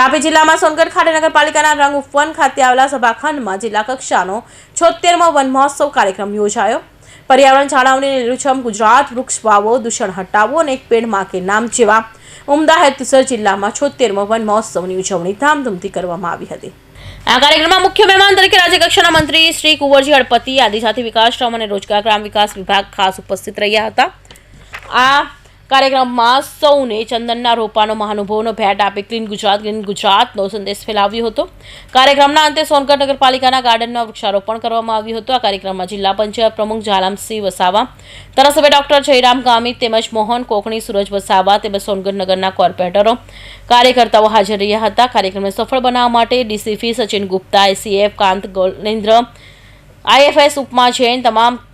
તાપી જિલ્લામાં સોનગઢ ખાતે નગરપાલિકાના રંગ વન ખાતે આવેલા સભાખંડમાં જિલ્લા કક્ષાનો છોતેરમો વન મહોત્સવ કાર્યક્રમ યોજાયો. પર્યાવરણ જાળવણી લીલુંછમ ગુજરાત વૃક્ષ વાવો, દૂષણ હટાવો અને એક પેડમાં કે નામ જેવા ઉમદા હેતુસર જિલ્લામાં છોતેરમો વન મહોત્સવની ઉજવણી ધામધૂમથી કરવામાં આવી હતી. આ કાર્યક્રમમાં મુખ્ય મહેમાન તરીકે રાજ્યકક્ષાના મંત્રી શ્રી કુંવરજી હળપતિ, આદિજાતિ વિકાસ શ્રમ અને રોજગાર ગ્રામ વિકાસ વિભાગ ખાસ ઉપસ્થિત રહ્યા હતા. આ કાર્યક્રમમાં સૌને ચંદનના રોપાનો મહાનુભાવનો ભેટ આપી ક્લીન ગુજરાત ગ્રીન ગુજરાતનો સંદેશ ફેલાવ્યો હતો. કાર્યક્રમના અંતે સોનગઢ નગરપાલિકાના ગાર્ડનમાં વૃક્ષારોપણ કરવામાં આવ્યું હતું. આ કાર્યક્રમમાં જિલ્લા પંચાયત પ્રમુખ જાલામસિંહ વસાવા, ધારાસભ્ય ડોક્ટર જયરામ ગામિત તેમજ મોહન કોકણી સુરજ વસાવા તેમજ સોનગઢ નગરના કોર્પોરેટરો કાર્યકર્તાઓ હાજર રહ્યા હતા. કાર્યક્રમને સફળ બનાવવા માટે DCP Sachin Gupta ACF Kant Golendra IFS Upma Jain, તમામ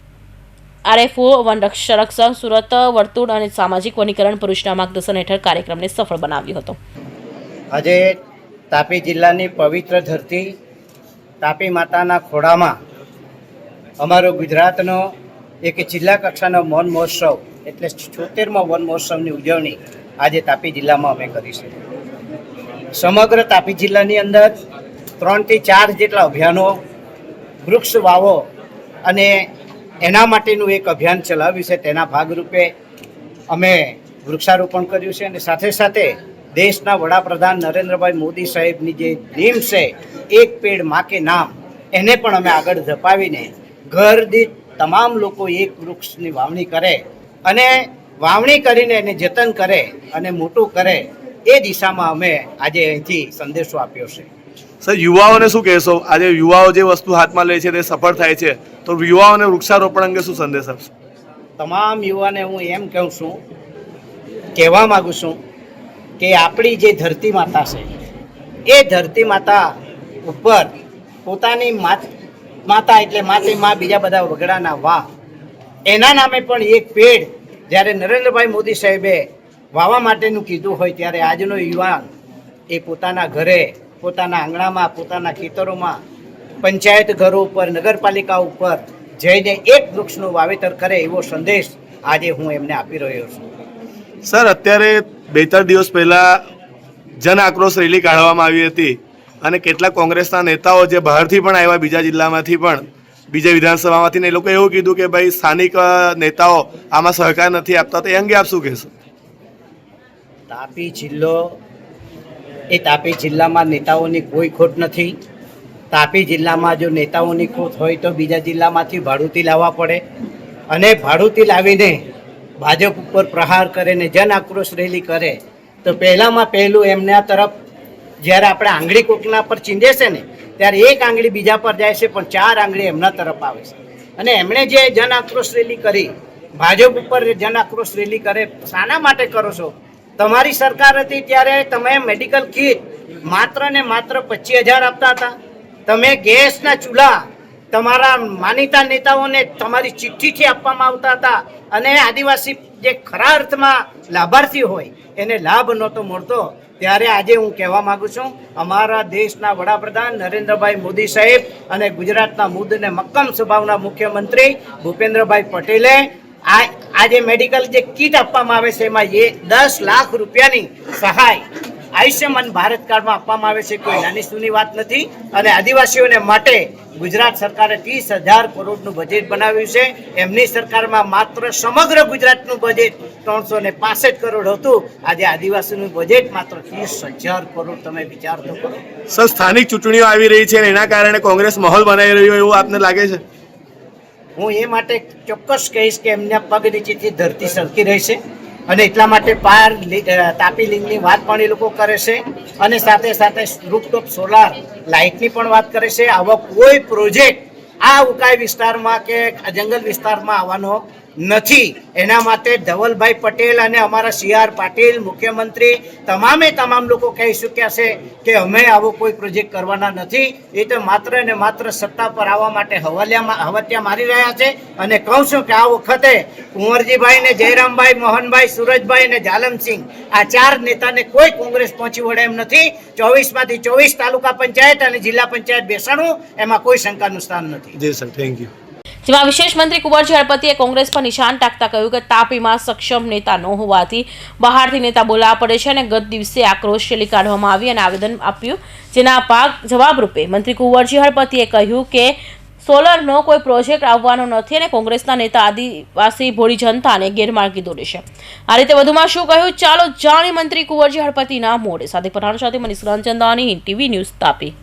આરએફઓ, વન સંરક્ષક સુરત, વર્તુળ અને સામાજિક વનીકરણ પુરુષના માર્ગદર્શન હેઠળ કાર્યક્રમને સફળ બનાવ્યો હતો. આજે તાપી જિલ્લાની પવિત્ર ધરતી તાપી માતાના ખોડામાં અમારો ગુજરાતનો એક જિલ્લા કક્ષાનો વન મહોત્સવ એટલે છોતેરમો વન મહોત્સવની ઉજવણી આજે તાપી જિલ્લામાં અમે કરી છે. સમગ્ર તાપી જિલ્લાની અંદર ત્રણથી ચાર જેટલા અભિયાનો, વૃક્ષ વાવો અને એના માટેનું એક અભિયાન ચલાવ્યું છે. તેના ભાગરૂપે અમે વૃક્ષારોપણ કર્યું છે અને સાથે સાથે દેશના વડાપ્રધાન નરેન્દ્રભાઈ મોદી સાહેબની જે ડ્રીમ છે, એક પેડમાં કે નામ, એને પણ અમે આગળ ધપાવીને ઘર દીઠ તમામ લોકો એક વૃક્ષની વાવણી કરે અને વાવણી કરીને એને જતન કરે અને મોટું કરે એ દિશામાં અમે આજે અહીંથી સંદેશો આપ્યો છે. સર યુવાઓને શું કહેશો? આજે યુવાઓ જે વસ્તુ હાથમાં લે છે, તે સફળ થાય છે. તો યુવાઓને વૃક્ષારોપણ અંગે શું સંદેશ આપશો? તમામ યુવાને હું એમ કહું છું, કહેવા માગું છું કે આપણી જે ધરતી માતા છે, એ ધરતી માતા ઉપર પોતાની માત- એટલે માતી માં બીજા બધા વગડાના વા એના નામે પણ એક પેડ જ્યારે નરેન્દ્રભાઈ મોદી સાહેબે વાવા માટેનું કીધું હોય ત્યારે આજનો યુવાન એ પોતાના ઘરે પોતાના આંગણામાં પોતાના ખેતરોમાં પંચાયત ઘરો ઉપર નગરપાલિકા ઉપર જઈને એક વૃક્ષનું વાવેતર કરે એવો સંદેશ આજે હું એમને આપી રહ્યો છું. સર અત્યારે બે ત્રણ દિવસ પહેલા જન આક્રોશ રેલી કાઢવામાં આવી હતી અને કેટલાક કોંગ્રેસના નેતાઓ જે બહારથી પણ આવ્યા બીજા જિલ્લામાંથી પણ બીજા વિધાનસભામાંથી ને એ લોકો એવું કીધું કે ભાઈ સ્થાનિક નેતાઓ આમાં સહકાર નથી આપતા તો એ અંગે આપ શું કહેશો? તાપી જિલ્લો એ તાપી જિલ્લામાં નેતાઓની કોઈ ખોટ નથી. તાપી જિલ્લામાં જો નેતાઓની ખોટ હોય તો બીજા જિલ્લામાંથી ભાડુતી લાવવા પડે. અને ભાડુતી લાવીને ભાજપ ઉપર પ્રહાર કરે ને જન આક્રોશ રેલી કરે, તો પહેલામાં પહેલું એમના તરફ જ્યારે આપણે આંગળી કોકના પર ચીંધે છે ને, ત્યારે એક આંગળી બીજા પર જાય છે, પણ ચાર આંગળી એમના તરફ આવે છે. અને એમણે જે જન આક્રોશ રેલી કરી, ભાજપ ઉપર જન આક્રોશ રેલી કરે, શાના માટે કરો છો? તમારી સરકાર હતી ત્યારે તમે મેડિકલ કીટ માત્ર ને માત્ર પચીસ હજાર આપતા હતા. તમે ગેસના ચૂલા તમારા માનીતા નેતાઓને તમારી ચિઠ્ઠીથી આપવામાં આવતા હતા. અને આદિવાસી જે ખરા અર્થમાં લાભાર્થી હોય, એને લાભ નહોતો મળતો. ત્યારે આજે હું કહેવા માગું છું, અમારા દેશના વડાપ્રધાન નરેન્દ્રભાઈ મોદી સાહેબ અને ગુજરાતના મુદ્દ અને મક્કમ સ્વભાવના મુખ્યમંત્રી ભૂપેન્દ્રભાઈ પટેલે આ આજે મેડિકલ જે કીટ આપવામાં આવે છે, એમાં એ દસ લાખ રૂપિયાની સહાય આયુષ્યમાન ભારત કાર્ડમાં આપવામાં આવે છે. કોઈ નાની સૂની વાત નથી. અને આદિવાસીઓને માટે ગુજરાત સરકારે ત્રીસ હજાર કરોડનું બજેટ બનાવ્યું છે. એમની સરકારમાં માત્ર સમગ્ર ગુજરાતનું બજેટ ત્રણસો ને પાસઠ કરોડ હતું. આજે આદિવાસીનું બજેટ માત્ર ત્રીસ હજાર કરોડ. તમે વિચાર તો કરો. સર, સ્થાનિક ચૂંટણીઓ આવી રહી છે એના કારણે કોંગ્રેસ માહોલ બનાવી રહ્યો એવું આપને લાગે છે? હું એ માટે ચોક્કસ કહીશ કે એમના પગ નીચેથી ધરતી સરકી રહેશે અને એટલા માટે પાર તાપી લિંગની વાત પણ એ લોકો કરે છે અને સાથે સાથે રૂપટોપ સોલાર લાઇટની પણ વાત કરે છે. આવો કોઈ પ્રોજેક્ટ આ ઉકાઈ વિસ્તારમાં કે જંગલ વિસ્તારમાં આવવાનો નથી. એના માટે ધવલભાઈ પટેલ અને અમારા સી આર પાટીલ, મુખ્યમંત્રી, તમામે તમામ લોકો કહી ચૂક્યા છે કે અમે આવો કોઈ પ્રોજેક્ટ કરવાના નથી. એ તો માત્ર ને માત્ર સત્તા પર આવવા માટે હવાલિયામાં હવત્યા મારી રહ્યા છે. અને કહું છું કે આ વખતે કુંવરજીભાઈ ને જયરામભાઈ, મોહનભાઈ, સુરજભાઈ ને જાલમસિંહ, આ ચાર નેતાને કોઈ કોંગ્રેસ પહોંચી વળે એમ નથી. ચોવીસમાંથી ચોવીસ તાલુકા પંચાયત અને જિલ્લા પંચાયત બેસાણું એમાં કોઈ શંકાનું સ્થાન નથી. જી સર થેન્ક યુ જેમાં વિશેષ મંત્રી કુંવરજી હળપતિએ કોંગ્રેસ પર નિશાન ટાંકતા કહ્યું કે તાપીમાં સક્ષમ નેતા ન હોવાથી બહારથી નેતા બોલાવવા પડે છે અને ગત દિવસે આક્રોશ રેલી કાઢવામાં આવી અને આવેદન આપ્યું. જેના ભાગ જવાબરૂપે મંત્રી કુંવરજી હળપતિએ કહ્યું કે સોલરનો કોઈ પ્રોજેક્ટ આવવાનો નથી અને કોંગ્રેસના નેતા આદિવાસી ભોળી જનતાને ગેરમાર્ગી દોરે છે. આ રીતે વધુમાં શું કહ્યું? ચાલો જાણી મંત્રી કુંવરજી હળપતિના મોડે. સાથે પઠાણ સાથે મનીષ રંજનદાની ટીવી ન્યૂઝ તાપી.